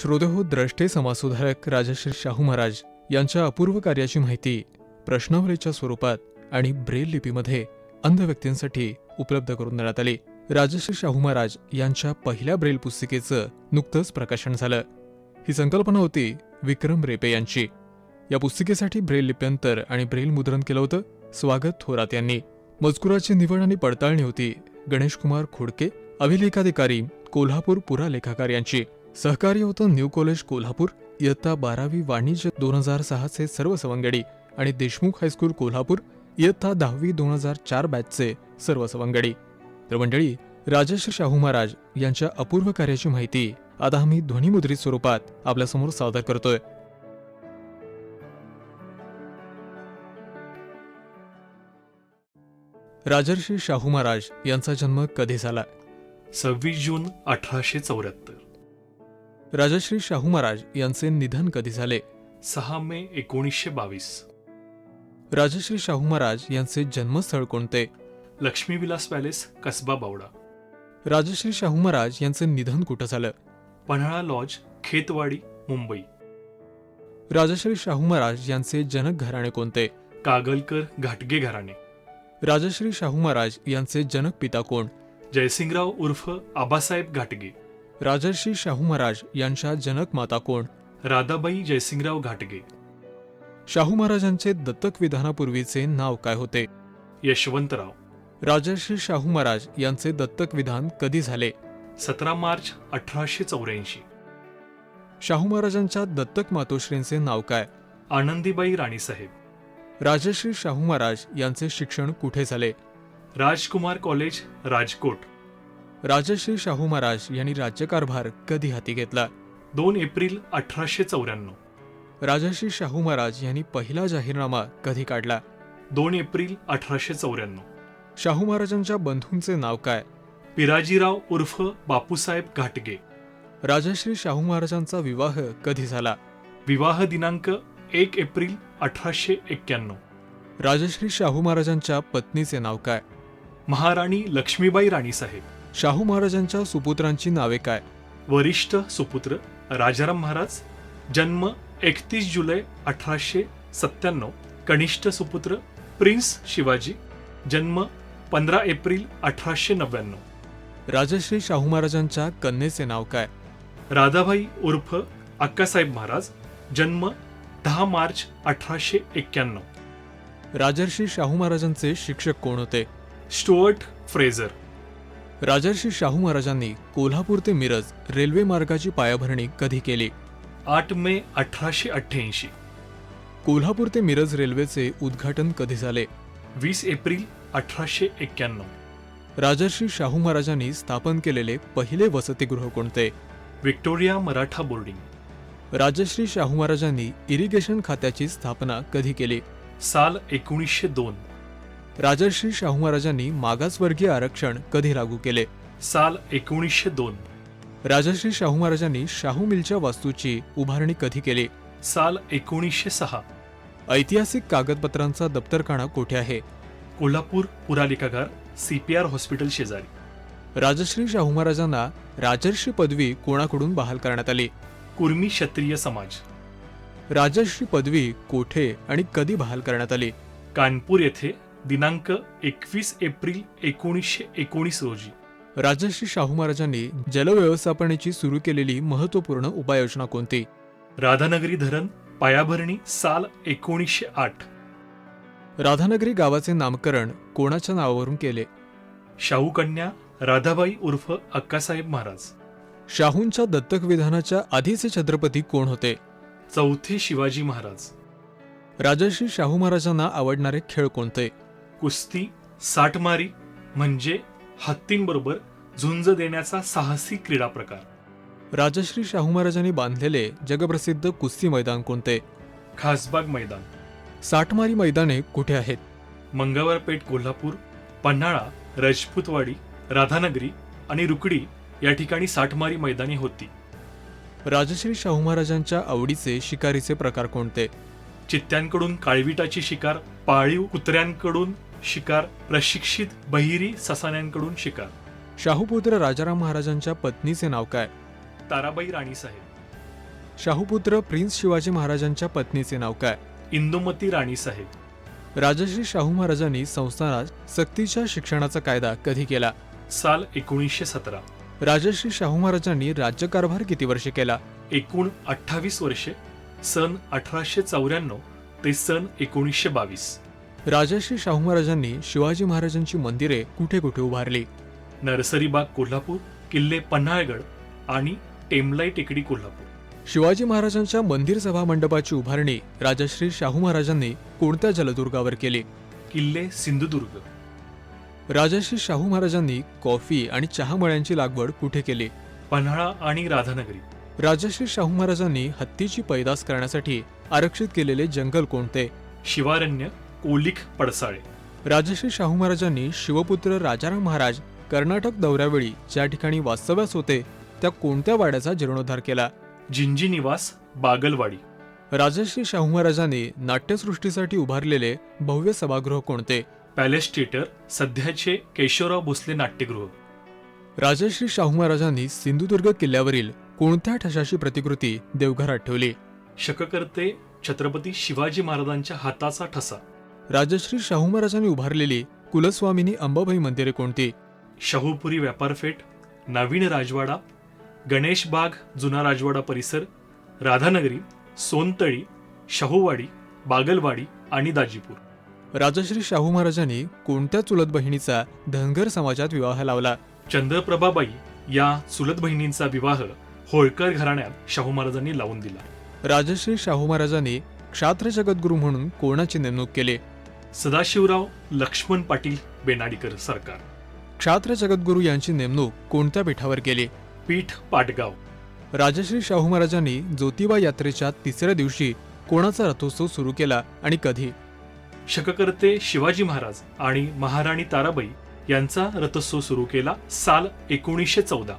श्रोतेहो द्रष्टे समाजसुधारक राजश्री शाहू महाराज यांच्या अपूर्व कार्याची माहिती प्रश्नावलीच्या स्वरूपात आणि ब्रेल लिपीमध्ये अंध व्यक्तींसाठी उपलब्ध करून देण्यात आली. राजश्री शाहू महाराज यांच्या पहिल्या ब्रेल पुस्तिकेचं नुकतंच प्रकाशन झालं. ही संकल्पना होती विक्रम रेपे यांची. या पुस्तिकेसाठी ब्रेल लिप्यंतर आणि ब्रेल मुद्रण केलं होतं स्वागत थोरात यांनी. मजकुराची निवड आणि पडताळणी होती गणेशकुमार खोडके अभिलेखाधिकारी कोल्हापूर पुरा लेखाकार यांची. सहकार्य होतं न्यू कॉलेज कोल्हापूर इयत्ता बारावी वाणिज्य दोन हजार सहाचे सर्व सवंगडी आणि देशमुख हायस्कूल कोल्हापूर इयत्ता दहावी दोन हजार चार बॅचचे सर्व सवंगडी. तर मंडळी राजश्री शाहू महाराज यांच्या अपूर्व कार्याची माहिती आता आम्ही ध्वनिमुद्रित स्वरूपात आपल्यासमोर सादर करतोय. राजर्षी शाहू महाराज यांचा जन्म कधी झाला? सव्वीस जून अठराशे चौऱ्याहत्तर. राजश्री शाहू महाराज यांचे निधन कधी झाले? सहा मे एकोणीसशे बावीस. राजश्री शाहू महाराज यांचे जन्मस्थळ कोणते? लक्ष्मीविलास पॅलेस कसबा बावडा. राजश्री शाहू महाराज यांचे निधन कुठं झालं? पन्हाळा लॉज खेतवाडी मुंबई. राजश्री शाहू महाराज यांचे जनक घराणे कोणते? कागलकर घाटगे घराणे. राजश्री शाहू महाराज यांचे जनक पिता कोण? जयसिंगराव उर्फ आबासाहेब घाटगे. राजर्षी शाहू महाराज यांच्या जनक माता कोण? राधाबाई जयसिंगराव घाटगे. शाहू महाराजांचे दत्तक विधानापूर्वीचे नाव काय होते? यशवंतराव. राजर्षी शाहू महाराज यांचे दत्तक विधान कधी झाले? सतरा मार्च अठराशे चौऱ्याऐंशी. शाहू महाराजांच्या दत्तक मातोश्रींचे नाव काय? आनंदीबाई राणीसाहेब. राजश्री शाहू महाराज यांचे शिक्षण कुठे झाले? राजकुमार कॉलेज राजकोट. राजश्री शाहू महाराज यांनी राज्यकारभार कधी हाती घेतला? दोन एप्रिल अठराशे चौऱ्याण्णव. राजश्री शाहू महाराज यांनी पहिला जाहीरनामा कधी काढला? दोन एप्रिल अठराशे चौऱ्याण्णव. शाहू महाराजांच्या बंधूंचे नाव काय? पिराजीराव उर्फ बापूसाहेब घाटगे. राजश्री शाहू महाराजांचा विवाह कधी झाला? विवाह दिनांक एक एप्रिल अठराशे एक्क्याण्णव. राजश्री शाहू महाराजांच्या पत्नीचे नाव काय? महाराणी लक्ष्मीबाई राणीसाहेब. शाहू महाराजांच्या सुपुत्रांची नावे काय? वरिष्ठ सुपुत्र राजाराम महाराज जन्म एकतीस जुलै अठराशे सत्त्याण्णव. कनिष्ठ सुपुत्र प्रिन्स शिवाजी जन्म पंधरा एप्रिल अठराशे नव्याण्णव. राजश्री शाहू महाराजांच्या कन्येचे नाव काय? राधाबाई उर्फ अक्कासाहेब महाराज जन्म दहा मार्च अठराशे एक्क्याण्णव. राजर्षी शाहू महाराजांचे शिक्षक कोण होते? Stuart Fraser. राजर्षी शाहू महाराजांनी कोल्हापूर ते मिरज रेल्वे मार्गाची पायाभरणी कधी केली? आठ मे अठराशे अठ्ठ्याऐंशी. कोल्हापूर ते मिरज रेल्वेचे उद्घाटन कधी झाले? वीस एप्रिल अठराशे एक्क्याण्णव. राजर्षी शाहू महाराजांनी स्थापन केलेले पहिले वसतिगृह कोणते? Victoria Maratha boarding. Rajshri Shahu महाराजांनी इरिगेशन खात्याची स्थापना कधी केली? साल एकोणीसशे दोन. राजर्षी शाहू महाराजांनी मागासवर्गीय आरक्षण कधी लागू केले? साल एकोणीसशे दोन. राजश्री शाहू महाराजांनी शाहू मिलच्या वास्तूची उभारणी कधी केली? साल एकोणीसशे सहा. ऐतिहासिक कागदपत्रांचा दप्तरखाना कोठे आहे? कोल्हापूर पुरालेखागार सीपीआर हॉस्पिटल शेजारी. राजश्री शाहू महाराजांना राजर्षी पदवी कोणाकडून बहाल करण्यात आली? कुर्मी क्षत्रिय समाज. राजर्षी पदवी कोठे आणि कधी बहाल करण्यात आली? कानपूर येथे दिनांक एकवीस एप्रिल एकोणीसशे एकोणीस रोजी. राजर्षी शाहू महाराजांनी जलव्यवस्थापनेची सुरू केलेली महत्त्वपूर्ण उपाययोजना कोणती? राधानगरी धरण पायाभरणी साल एकोणीसशे आठ. राधानगरी गावाचे नामकरण कोणाच्या नावावरून केले? शाहू कन्या राधाबाई उर्फ अक्कासाहेब महाराज. शाहूंच्या दत्तक विधानाच्या आधीचे छत्रपती कोण होते? चौथे शिवाजी महाराज. राजर्षी शाहू महाराजांना आवडणारे खेळ कोणते? कुस्ती साठमारी म्हणजे हत्तींबरोबर झुंज देण्याचा साहसी क्रीडा प्रकार. राजश्री शाहू महाराजांनी बांधलेले जगप्रसिद्ध कुस्ती मैदान कोणते? खासबाग मैदान. साठमारी मैदाने कुठे आहेत? मंगळवारपेठ कोल्हापूर पन्हाळा राजपूतवाडी राधानगरी आणि रुकडी या ठिकाणी साठमारी मैदानी होती. राजश्री शाहू महाराजांच्या आवडीचे शिकारीचे प्रकार कोणते? चित्त्यांकडून काळविटाची शिकार पाळीव कुत्र्यांकडून शिकार प्रशिक्षित बहिरी ससाण्यांकडून शिकार. शाहूपुत्र राजाराम महाराजांच्या पत्नीचे नाव काय? ताराबाई राणीसाहेब शाहूपुत्र प्रिन्स शिवाजी महाराजांच्या पत्नीचे नाव काय? इंदुमती राणी साहेब. राजश्री शाहू महाराजांनी संस्थानात सक्तीच्या शिक्षणाचा कायदा कधी केला? साल एकोणीसशे सतरा. राजश्री शाहू महाराजांनी राज्यकारभार किती वर्षे केला? एकूण अठ्ठावीस वर्षे सन अठराशे चौऱ्याण्णव ते सन एकोणीसशे बावीस. राजश्री शाहू महाराजांनी शिवाजी महाराजांची मंदिरे कुठे कुठे उभारली? नरसरीबाग कोल्हापूर किल्ले पन्हाळगड आणि टेमलाई टेकडी कोल्हापूर. शिवाजी महाराजांच्या मंदिर सभा मंडपाची उभारणी राजश्री शाहू महाराजांनी कोणत्या जलदुर्गावर केली? किल्ले सिंधुदुर्ग. राजश्री शाहू महाराजांनी कॉफी आणि चहा मळ्यांची लागवड कुठे केली? पन्हाळा आणि राधानगरी. राजश्री शाहू महाराजांनी हत्तीची पैदास करण्यासाठी आरक्षित केलेले जंगल कोणते? शिवारण्य कोलिक पडसाळे. राजश्री शाहू महाराजांनी शिवपुत्र राजाराम महाराज कर्नाटक दौऱ्यावेळी ज्या ठिकाणी वास्तव्यास होते त्या कोणत्या वाड्याचा जीर्णोद्धार केला? जिंजी निवास बागलवाडी. राजश्री शाहू महाराजांनी नाट्यसृष्टीसाठी उभारलेले भव्य सभागृह कोणते? पॅलेस थिएटर सध्याचे केशवराव भोसले नाट्यगृह. राजश्री शाहू महाराजांनी सिंधुदुर्ग किल्ल्यावरील कोणत्या ठशाची प्रतिकृती देवघरात ठेवली? शककर्ते छत्रपती शिवाजी महाराजांच्या हाताचा ठसा. राजश्री शाहू महाराजांनी उभारलेली कुलस्वामिनी अंबाबाई मंदिरे कोणती? शाहूपुरी व्यापारपेठ नवीन राजवाडा गणेश बाग जुना राजवाडा परिसर राधानगरी सोनतळी शाहूवाडी बागलवाडी आणि दाजीपूर. राजश्री शाहू महाराजांनी कोणत्या चुलत बहिणीचा धनगर समाजात विवाह लावला? चंद्रप्रभाबाई या चुलत बहिणींचा विवाह होळकर घराण्यात शाहू महाराजांनी लावून दिला. राजश्री शाहू महाराजांनी क्षात्र जगद्गुरू म्हणून कोणाची नेमणूक केली? सदाशिवराव लक्ष्मण पाटील बेनाडीकर सरकार. क्षात्र जगद्गुरू यांची नेमणूक कोणत्या पीठावर केली? पीठ पाटगाव. राजश्री शाहू महाराजांनी ज्योतिबा यात्रेच्या तिसऱ्या दिवशी कोणाचा रथोत्सव सुरू केला आणि कधी? शककर्ते शिवाजी महाराज आणि महाराणी ताराबाई यांचा रथोत्सव सुरू केला साल एकोणीसशे चौदा.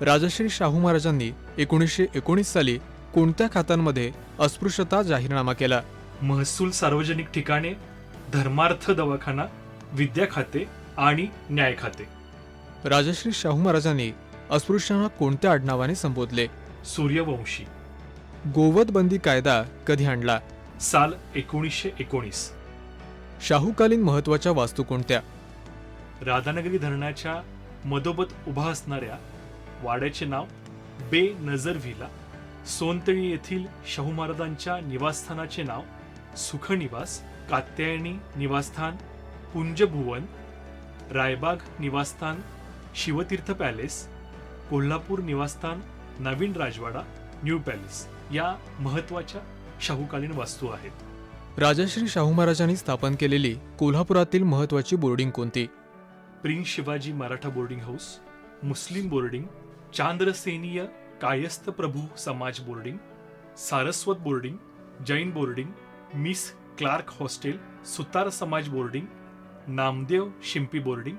राजश्री शाहू महाराजांनी एकोणीसशे एकोणीस साली कोणत्या खात्यांमध्ये अस्पृश्यता जाहीरनामा केला? महसूल सार्वजनिक ठिकाणे धर्मार्थ दवाखाना विद्या खाते आणि न्याय खाते. राजश्री शाहू महाराजांनी अस्पृश्यांना कोणत्या आडनावाने संबोधले? सूर्यवंशी. गोवधबंदी कायदा कधी आणला? साल एकोणीसशे एकोणीस. शाहूकालीन महत्त्वाच्या वास्तू कोणत्या? राधानगरी धरणाच्या मधोमध उभा असणाऱ्या वाड्याचे नाव बे नजर व्हिला सोनतळी येथील शाहू महाराजांच्या निवासस्थानाचे नाव सुखनिवास कात्यायनी निवासस्थान पुंजभुवन रायबाग निवासस्थान शिवतीर्थ पॅलेस कोल्हापूर निवासस्थान नवीन राजवाडा न्यू पॅलेस या महत्त्वाच्या शाहूकालीन वास्तू आहेत. राजश्री शाहू महाराजांनी स्थापन केलेली कोल्हापुरातील महत्वाची बोर्डिंग कोणती? Prince Shivaji Maratha boarding house Muslim boarding Chandraseniya Kayastha Prabhu समाज boarding Saraswat boarding Jain boarding Miss Clark hostel Sutar समाज बोर्डिंग नामदेव शिंपी बोर्डिंग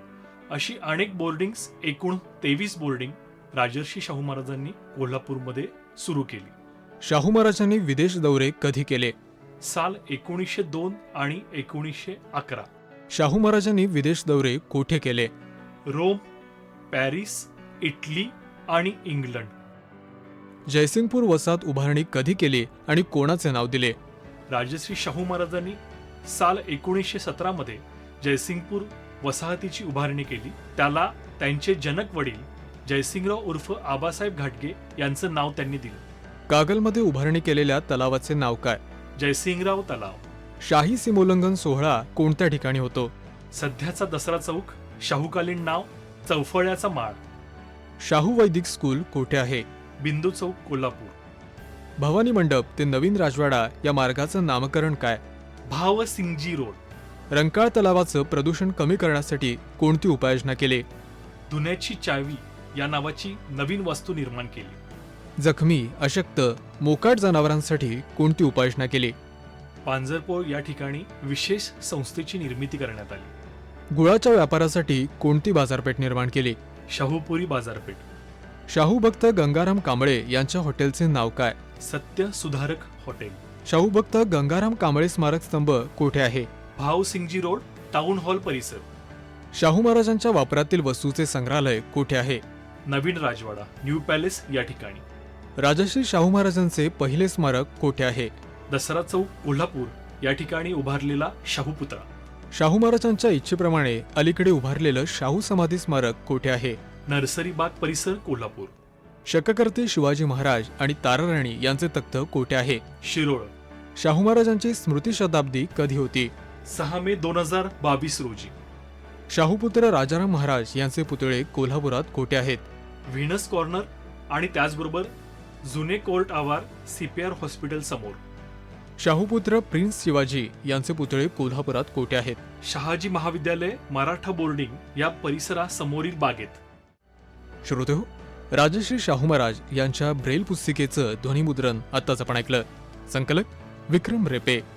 अशी अनेक बोर्डिंग्स एकूण तेवीस बोर्डिंग राजर्षी शाहू महाराजांनी कोल्हापूरमध्ये सुरू केली. शाहू महाराजांनी विदेश दौरे कधी केले? साल एकोणीसशे दोन आणि एकोणीसशे अकरा. शाहू महाराजांनी विदेश दौरे कोठे केले? रोम पॅरिस इटली आणि इंग्लंड. जयसिंगपूर वसाहत उभारणी कधी केली आणि कोणाचे नाव दिले? राजश्री शाहू महाराजांनी साल एकोणीसशे सतरामध्ये जयसिंगपूर वसाहतीची उभारणी केली. त्याला त्यांचे जनक वडील जयसिंगराव उर्फ आबासाहेब घाटगे यांचं नाव त्यांनी दिलं. कागलमध्ये उभारणी केलेल्या तलावाचे नाव काय? जयसिंगराव तलाव. शाही सीमोल्लंघन सोहळा कोणत्या ठिकाणी होतो? सध्याचा दसरा चौक शाहूकालीन नाव चौफळ्याचा माळ. शाहू वैदिक स्कूल कोठे आहे? बिंदू चौक कोल्हापूर. भवानी मंडप ते नवीन राजवाडा या मार्गाचं नामकरण काय? भावसिंगजी रोड. रंकाळ तलावाचं प्रदूषण कमी करण्यासाठी कोणती उपाययोजना केली? धुण्याची चावी या नावाची नवीन वास्तू निर्माण केली. जखमी अशक्त मोकाट जनावरांसाठी कोणती उपाययोजना केली? पांजरपोळ या ठिकाणी विशेष संस्थेची निर्मिती करण्यात आली. गुळाच्या व्यापारासाठी कोणती बाजारपेठ निर्माण केली? शाहूपुरी बाजारपेठ. शाहू भक्त गंगाराम कांबळे यांच्या हॉटेलचे नाव काय? सत्य सुधारक हॉटेल. शाहू भक्त गंगाराम कांबळे स्मारक स्तंभ कोठे आहे? भावसिंगजी रोड टाउन हॉल परिसर. शाहू महाराजांच्या वापरातील वस्तूचे संग्रहालय कोठे आहे? नवीन राजवाडा न्यू पॅलेस या ठिकाणी. राजश्री शाहू महाराजांचे पहिले स्मारक कोठे आहे? दसरा चौक कोल्हापूर या ठिकाणी उभारलेला शाहू पुतळा. शाहू महाराजांच्या इच्छेप्रमाणे अलीकडे उभारलेलं शाहू समाधी स्मारक कोठे आहे? नर्सरी बाग परिसर कोल्हापूर. शककर्ते शिवाजी महाराज आणि ताराराणी यांचे तख्त कोठे आहे? शिरोळ. शाहू महाराजांची स्मृती शताब्दी कधी होती? सहा मे दोन हजार बावीस रोजी. शाहूपुत्र राजाराम महाराज यांचे पुतळे कोल्हापुरात कोठे आहेत? व्हिनस कॉर्नर आणि त्याचबरोबर जुने कोर्ट आवार सीपीआर हॉस्पिटल समोर. शाहूपुत्र प्रिन्स शिवाजी यांचे पुतळे कोल्हापुरात कोठे आहेत? शहाजी महाविद्यालय मराठा बोर्डिंग या परिसरासमोरील बागेत. श्रोते हो राजश्री शाहू महाराज यांच्या ब्रेल पुस्तिकेचं ध्वनिमुद्रण आत्ताच आपण ऐकलं. संकलक विक्रम रेपे.